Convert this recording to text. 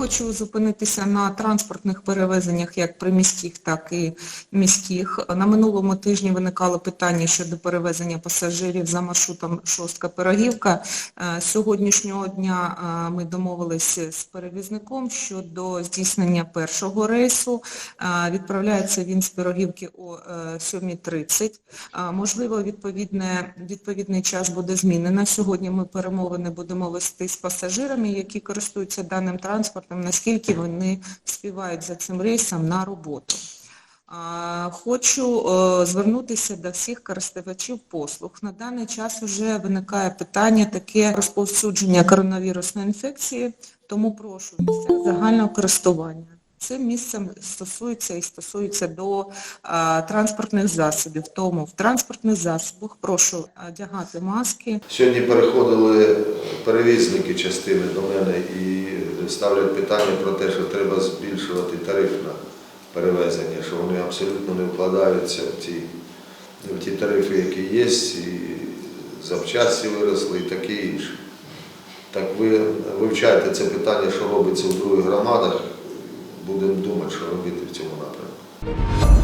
хочу зупинитися на транспортних перевезеннях як приміських, так і міських. На минулому тижні виникало питання щодо перевезення пасажирів за маршрутом Шостка-Пирогівка. Е, сьогоднішнього дня е, ми домовилися з перевізником щодо здійснення першого рейсу. Е, Відправляється він з Пирогівки о е, 7.30. Е, Можливо, відповідний час буде змінено. Сьогодні ми перемовини будемо вести з пасажирами, які користуються даним транспортом, наскільки вони співають за цим рейсом на роботу. Хочу е, звернутися до всіх користувачів послуг. На даний час вже виникає питання таке розповсюдження коронавірусної інфекції, тому прошу місця загального користування. Цим місцем стосується і стосується до а, транспортних засобів. Тому в транспортних засобах прошу одягати маски, Сьогодні переходили перевізники частини до мене і ставлять питання про те, що треба збільшувати тариф на перевезення, що вони абсолютно не вкладаються в ті, в ті тарифи, які є, і запчасті виросли і таке інше. Так ви вивчайте це питання, що робиться у других громадах, будемо думати, що робити в цьому напрямку.